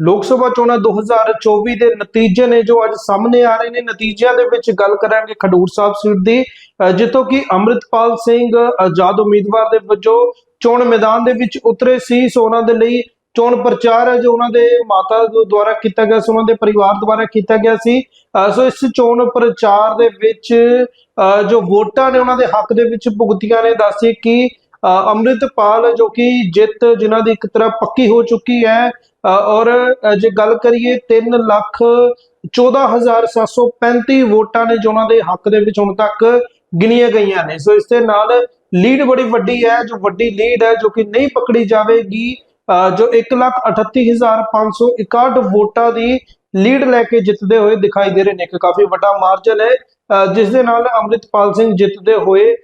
ਲੋਕ ਸਭਾ ਚੋਣਾਂ 2024 ਦੇ ਨਤੀਜੇ ਨੇ ਜੋ ਅੱਜ ਸਾਹਮਣੇ ਆ ਰਹੇ ਨੇ। ਨਤੀਜਿਆਂ ਦੇ ਵਿੱਚ ਗੱਲ ਕਰਾਂਗੇ ਖਡੂਰ ਸਾਹਿਬ ਸੀਟ ਦੀ। ਜਿੱਥੋਂ ਕਿ ਅੰਮ੍ਰਿਤਪਾਲ ਸਿੰਘ ਆਜ਼ਾਦ ਉਮੀਦਵਾਰ ਦੇ ਵਜੋਂ ਚੋਣ ਮੈਦਾਨ ਦੇ ਵਿੱਚ ਉਤਰੇ ਸੀ। ਸੋ ਉਹਨਾਂ ਦੇ ਲਈ ਚੋਣ ਪ੍ਰਚਾਰ ਹੈ ਜੋ ਉਹਨਾਂ ਦੇ ਮਾਤਾ ਦੁਆਰਾ ਕੀਤਾ ਗਿਆ ਸੀ ਉਹਨਾਂ ਦੇ ਪਰਿਵਾਰ ਦੁਆਰਾ ਕੀਤਾ ਗਿਆ ਸੀ। ਸੋ ਇਸ ਚੋਣ ਪ੍ਰਚਾਰ ਦੇ ਵਿੱਚ ਅ, ਜੋ ਵੋਟਾਂ ਨੇ ਉਹਨਾਂ ਦੇ ਹੱਕ ਦੇ ਵਿੱਚ ਭੁਗਤੀਆਂ ਨੇ। ਦੱਸੇ ਕਿ ਅੰਮ੍ਰਿਤਪਾਲ ਜੋ ਕਿ ਜਿੱਤ ਜਿਨ੍ਹਾਂ ਦੀ ਇੱਕ ਤਰ੍ਹਾਂ ਪੱਕੀ ਹੋ ਚੁੱਕੀ ਹੈ ਔਰ ਜੇ ਗੱਲ ਕਰੀਏ 3 ਲੱਖ 14735 ਵੋਟਾਂ ਨੇ ਜੋ ਉਹਨਾਂ ਦੇ ਹੱਕ ਦੇ ਵਿੱਚ ਹੁਣ ਤੱਕ ਗਿਣੀਆਂ ਗਈਆਂ ਨੇ। ਸੋ ਇਸ ਦੇ ਨਾਲ ਲੀਡ ਬੜੀ ਵੱਡੀ ਹੈ ਜੋ ਵੱਡੀ ਲੀਡ ਹੈ ਜੋ ਕਿ ਨਹੀਂ ਪਕੜੀ ਜਾਵੇਗੀ ਅ, ਜੋ 138561 ਵੋਟਾਂ ਦੀ ਲੀਡ ਲੈ ਕੇ ਜਿੱਤਦੇ ਹੋਏ ਦਿਖਾਈ ਦੇ ਰਹੇ ਨੇ। ਕਿ ਕਾਫੀ ਵੱਡਾ ਮਾਰਜਨ ਹੈ ਅ, ਜਿਸ ਦੇ ਨਾਲ ਅੰਮ੍ਰਿਤਪਾਲ ਸਿੰਘ ਜਿੱਤਦੇ ਹੋਏ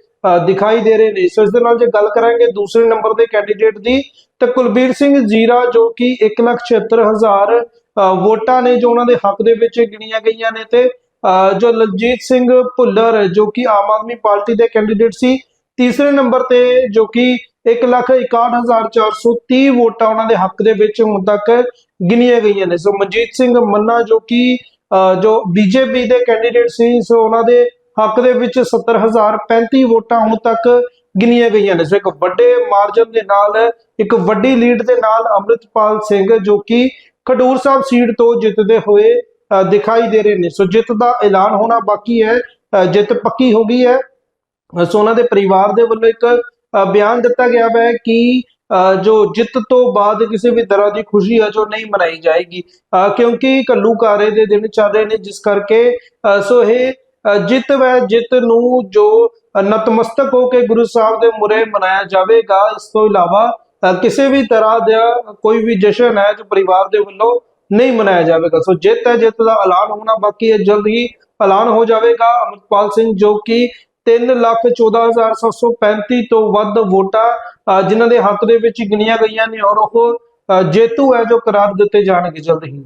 ਦਿਖਾਈ ਦੇ ਰਹੇ ਨੇ। ਸੋ ਇਸ ਦੇ ਨਾਲ ਜੇ ਗੱਲ ਕਰਾਂਗੇ ਦੂਸਰੇ ਨੰਬਰ ਦੇ ਕੈਂਡੀਡੇਟ ਦੀ ਤੇ ਕੁਲਬੀਰ ਸਿੰਘ ਜੀਰਾ ਜੋ ਕਿ 176000 ਵੋਟਾਂ ਨੇ ਜੋ ਉਹਨਾਂ ਦੇ ਹੱਕ ਦੇ ਵਿੱਚ ਗਿਣੀਆਂ ਗਈਆਂ ਨੇ ਤੇ ਜੋ ਲਲਜੀਤ ਸਿੰਘ ਭੁੱਲਰ ਜੋ ਕਿ ਆਮ ਆਦਮੀ ਪਾਰਟੀ ਦੇ ਕੈਂਡੀਡੇਟ ਸੀ ਤੀਸਰੇ ਨੰਬਰ ਤੇ ਜੋ ਕਿ 161430 ਵੋਟਾਂ ਉਹਨਾਂ ਦੇ ਹੱਕ ਦੇ ਵਿੱਚ ਹੁਣ ਤੱਕ ਗਿਣੀਆਂ ਗਈਆਂ ਨੇ। ਸੋ ਮਨਜੀਤ ਸਿੰਘ ਮੰਨਾ ਜੋ ਕਿ ਅ, ਜੋ ਬੀਜੇਪੀ ਦੇ ਕੈਂਡੀਡੇਟ ਸੀ ਸੋ ਉਹਨਾਂ ਦੇ ਹੱਕ ਦੇ ਵਿੱਚ 70035 ਵੋਟਾਂ ਹੁਣ ਤੱਕ ਗਿਣੀਆਂ ਗਈਆਂ ਨੇ। ਸੋ ਇੱਕ ਵੱਡੇ ਮਾਰਜਨ ਦੇ ਨਾਲ ਇੱਕ ਵੱਡੀ ਲੀਡ ਦੇ ਨਾਲ ਅੰਮ੍ਰਿਤਪਾਲ ਸਿੰਘ ਜੋ ਕਿ ਖਡੂਰ ਸਾਹਿਬ ਸੀਟ ਤੋਂ ਜਿੱਤਦੇ ਹੋਏ ਦਿਖਾਈ ਦੇ ਰਹੇ ਨੇ। ਸੋ ਜਿੱਤ ਦਾ ਐਲਾਨ ਹੋਣਾ ਬਾਕੀ ਹੈ ਜਿੱਤ ਪੱਕੀ ਹੋ ਗਈ ਹੈ। ਸੋ ਉਹਨਾਂ ਦੇ ਪਰਿਵਾਰ ਦੇ ਵੱਲੋਂ ਇੱਕ ਬਿਆਨ ਦਿੱਤਾ ਗਿਆ ਹੈ ਕਿ ਜੋ ਜਿੱਤ ਤੋਂ ਬਾਅਦ ਕਿਸੇ ਵੀ ਤਰ੍ਹਾਂ ਦੀ ਖੁਸ਼ੀ ਹੈ ਜੋ ਨਹੀਂ ਮਨਾਈ ਜਾਏਗੀ। ਅ, ਕਿਉਂਕਿ ਘੱਲੂਕਾਰੇ ਦੇ ਦਿਨ ਚੱਲ ਰਹੇ ਨੇ ਜਿਸ ਕਰਕੇ ਅ, ਸੋ ਇਹ ਜਿੱਤ ਵੈ ਜਿੱਤ ਨੂੰ ਜੋ ਨਤਮਸਤਕ ਹੋ ਕੇ ਗੁਰੂ ਸਾਹਿਬ ਦੇ ਮੁਰੇ ਮਨਾਇਆ ਜਾਵੇਗਾ ਇਸ ਤੋਂ ਇਲਾਵਾ ਕਿਸੇ ਵੀ ਤਰ੍ਹਾਂ ਦਾ ਕੋਈ ਵੀ ਜਸ਼ਨ ਹੈ ਜੋ ਪਰਿਵਾਰ ਦੇ ਵੱਲੋਂ ਨਹੀਂ ਮਨਾਇਆ ਜਾਵੇਗਾ। ਸੋ ਜਿੱਤ ਹੈ ਜਿੱਤ ਦਾ ਐਲਾਨ ਹੋਣਾ ਬਾਕੀ ਹੈ ਜਲਦ ਹੀ ਐਲਾਨ ਹੋ ਜਾਵੇਗਾ ਅਮਰਪਾਲ ਸਿੰਘ ਜੋ ਕਿ 314735 ਤੋਂ ਵੱਧ ਵੋਟਾਂ ਅ, ਜਿਨ੍ਹਾਂ ਦੇ ਹੱਕ ਦੇ ਵਿੱਚ ਗਿਣੀਆਂ ਗਈਆਂ ਨੇ ਔਰ ਉਹ ਜੇਤੂ ਹੈ ਜੋ ਕਰਾਰ ਦਿੱਤੇ ਜਾਣਗੇ ਜਲਦ ਹੀ।